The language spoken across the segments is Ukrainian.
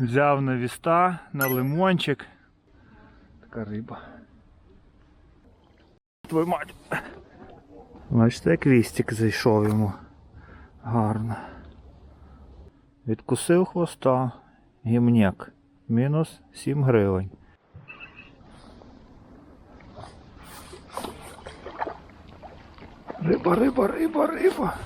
Взяв на віста, на лимончик. Така риба. Твою мать. Бачите, як вістик зайшов йому. Гарно. Відкусив хвоста. Гімняк. Мінус 7 гривень. Риба, риба, риба, риба.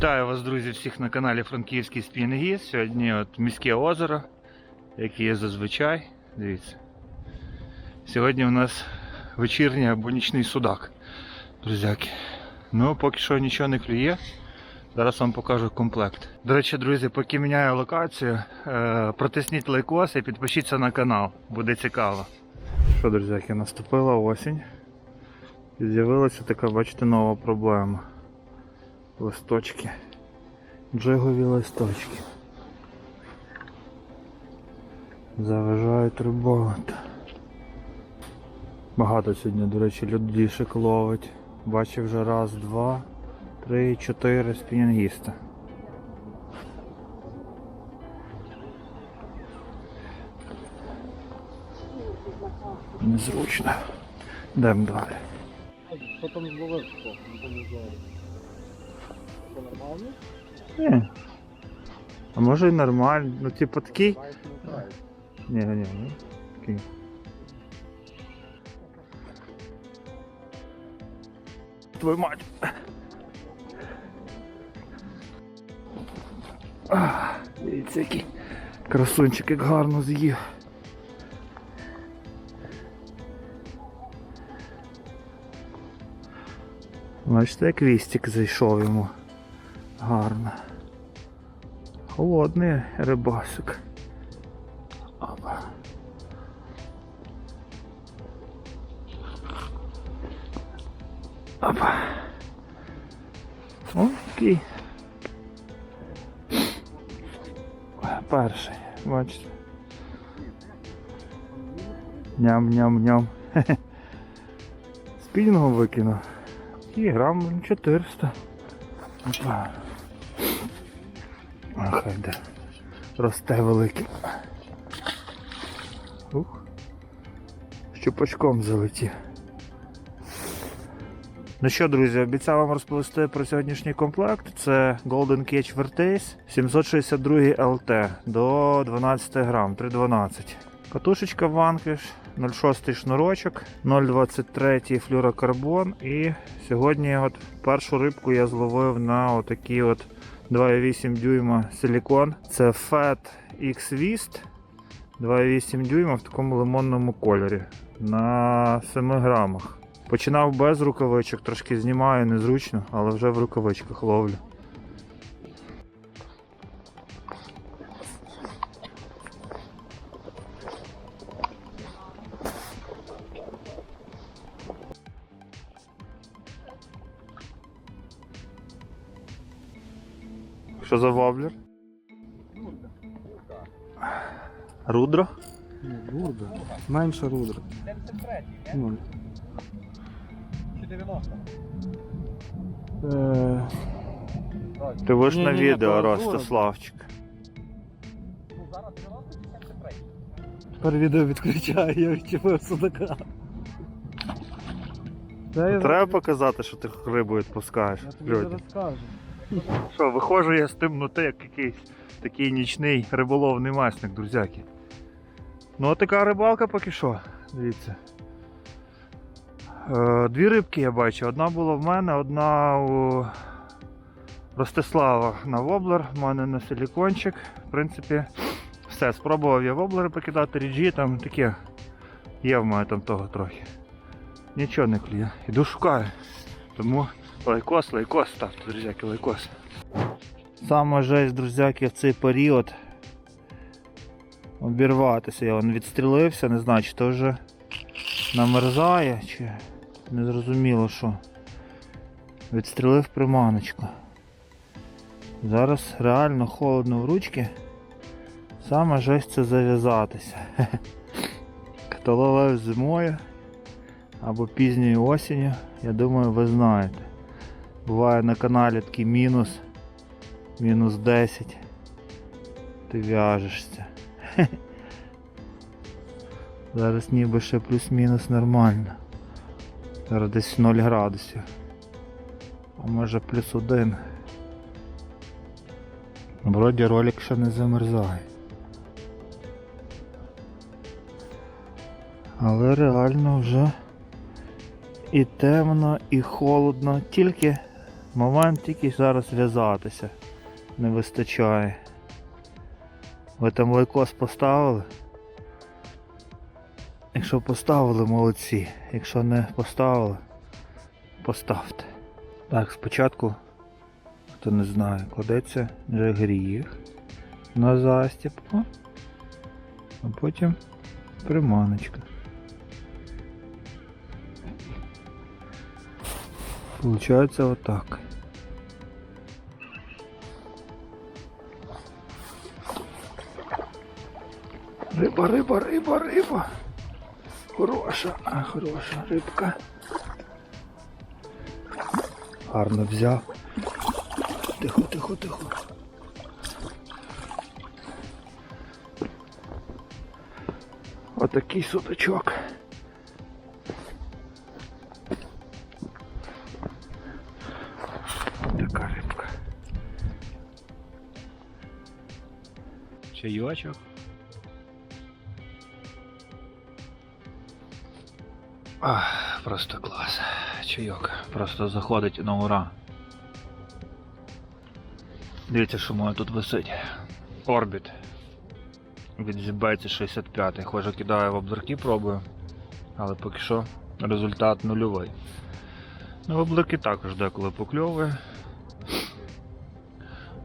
Вітаю вас, друзі, всіх на каналі Франківський Спінегіс. Сьогодні от міське озеро, яке є зазвичай. Дивіться. Сьогодні у нас вечірній або нічний судак, друзяки. Ну, поки що нічого не клює. Зараз вам покажу комплект. До речі, друзі, поки міняю локацію, е, протисніть лайкос і підпишіться на канал. Буде цікаво. Що, друзяки, наступила осінь. І з'явилася така, бачите, нова проблема. Листочки. Джигові листочки. Заважають роботу. Багато сьогодні, до речі, людішек ловить. Бачив вже раз, два, три, чотири спінінгіста. Незручно. Йдемо далі. Що там зловив? Що нормально? Ні. А може і нормально. Ну, типу такий. Ні, ні, ні. Такий. Твою мать. Ах, Дивіться, який красунчик, як гарно з'їв. Бачите, як вістик зайшов йому. Гарно. Холодний рибасик. Опа. Опа. О, такий. Перший, бачите. Ням-ням-ням. Спільного викинув. І грам 400. Опа. А, хай де. Росте великий. Ух. Щупачком залетів. Ну що, друзі, обіцяв вам розповісти про сьогоднішній комплект. Це Golden Cage Vertace 762 LT до 12 грам, 312. Катушечка Vanquish, 0,6 шнурочок, 0,23 флюрокарбон. І сьогодні от першу рибку я зловив на отакий от 2,8 дюйма силікон. Це Fat X Wist 2,8 дюйма в такому лимонному кольорі на 7 грамах. Починав без рукавичок, трошки знімаю незручно, але вже в рукавичках ловлю. Що за воблер? Рудро? Ні, рудра. Менше рудра. Ну, Чи 90? е, Ти виш на відео, Ростиславчик. Ну зараз 90 чи 73? Тепер відео відключаю, я відчепив судака. Треба показати, що ти рибу відпускаєш. Я тобі Люди. Що, виходжу я з тим темноти, як якийсь такий нічний риболовний масник, друзяки. Ну, от така рибалка поки що. Дивіться. Е, дві рибки я бачу. Одна була в мене, одна у Ростислава на воблер, в мене на силікончик. В принципі, все, спробував я воблери покидати, ріджі, там таке. Є в мене там того трохи. Нічого не клює. Іду шукаю. Тому лайкос, лайкос, ставте, друзяки, лайкос. Саме жесть, друзяки, в цей період обірватися. Я вон відстрілився, не знаю, чи то вже намерзає, чи не зрозуміло що. Відстрілив приманочку. Зараз реально холодно в ручки. Саме жесть це зав'язатися. Хто ловив зимою або пізньою осінню, я думаю, ви знаєте. Буває на каналі такий мінус, мінус 10. Ти в'яжешся. Зараз ніби ще плюс-мінус нормально. Зараз десь 0 градусів. А може плюс 1. Вроді ролик ще не замерзає. Але реально вже і темно, і холодно. Тільки момент тільки зараз в'язатися не вистачає. Ви там лайкос поставили? Якщо поставили, молодці. Якщо не поставили, поставте. Так, спочатку, хто не знає, кладеться жагріг на застіпку, а потім приманочка. Получається отак. Риба, риба, риба. Хороша, а, хороша рибка. Гарно взяв. Тихо, тихо, тихо. Отакий судачок. Чайочок. Ах, просто клас. Чайок. Просто заходить на ура. Дивіться, що моє тут висить. Орбіт. Від ZBC 65. Хоже кидаю в обдурки, пробую. Але поки що результат нульовий. Ну, в облаки також деколи покльовує.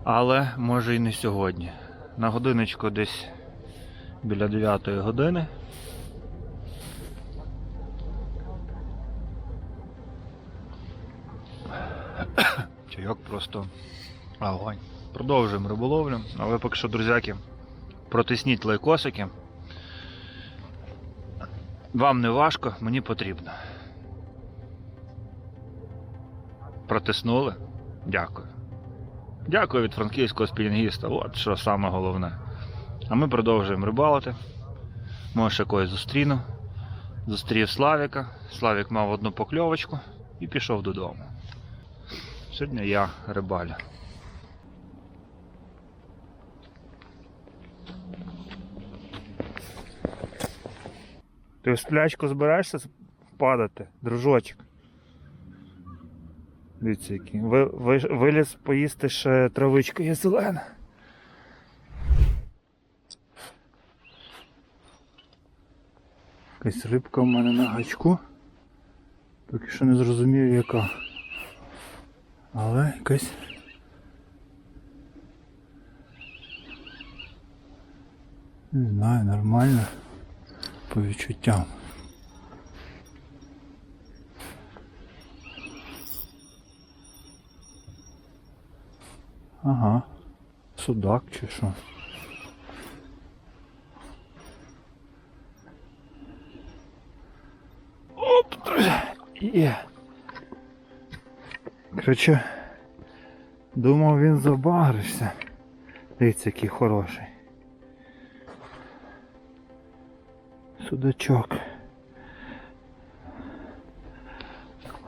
Але може і не сьогодні. На годиночку десь біля 9 години. Чайок просто огонь. Продовжуємо риболовлю, але поки що, друзяки, протисніть лайкосики. Вам не важко, мені потрібно. Протиснули? Дякую. Дякую від франківського спінінгіста. От що саме головне. А ми продовжуємо рибалити. Може ще когось зустріну. Зустрів Славіка. Славік мав одну покльовочку і пішов додому. Сьогодні я рибалю. Ти в сплячку збираєшся падати, дружочок. Дивіться, який. Ви, ви, виліз поїсти ще травичка є зелена. Якась рибка в мене на гачку. Поки що не зрозумів яка. Але якась. Не знаю, нормально. По відчуттям. Ага. Судак чи що? Оп! Є. Короче, думав він забагрився. Дивіться, який хороший. Судачок.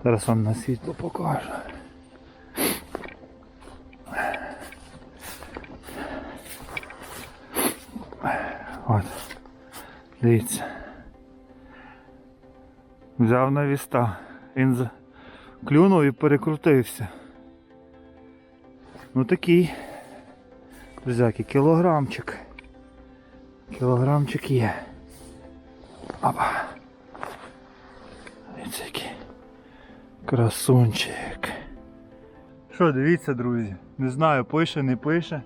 Зараз вам на світло покажу. От. Дивіться. Взяв на віста. Він клюнув і перекрутився. Ну такий. Друзяки, кілограмчик. Кілограмчик є. Опа. Дивіться який. Красунчик. Що, дивіться, друзі. Не знаю, пише, не пише.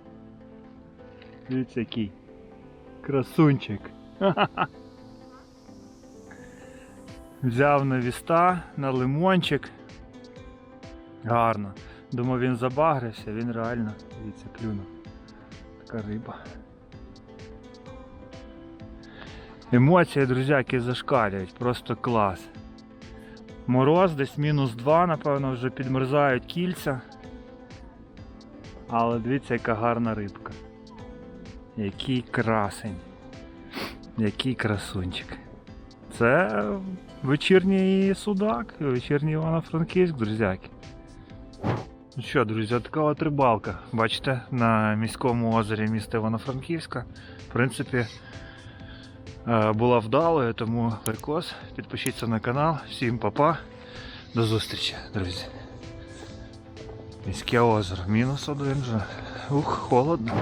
Дивіться який. Красунчик. Взяв на віста, на лимончик. Гарно. Думав він забагрився, він реально, дивіться, клюнув. Така риба. Емоції, друзяки, зашкалюють, просто клас. Мороз десь мінус 2, напевно, вже підмерзають кільця. Але дивіться, яка гарна рибка. Який красень. Який красунчик. Це вечірній судак, вечірній Івано-Франківськ, друзяки. Ну що, друзі, така от рибалка. Бачите, на міському озері міста Івано-Франківська. В принципі, е, була вдалою, тому прикос. Підпишіться на канал. Всім па-па. До зустрічі, друзі. Міське озеро. Мінус один вже. Ух, холодно.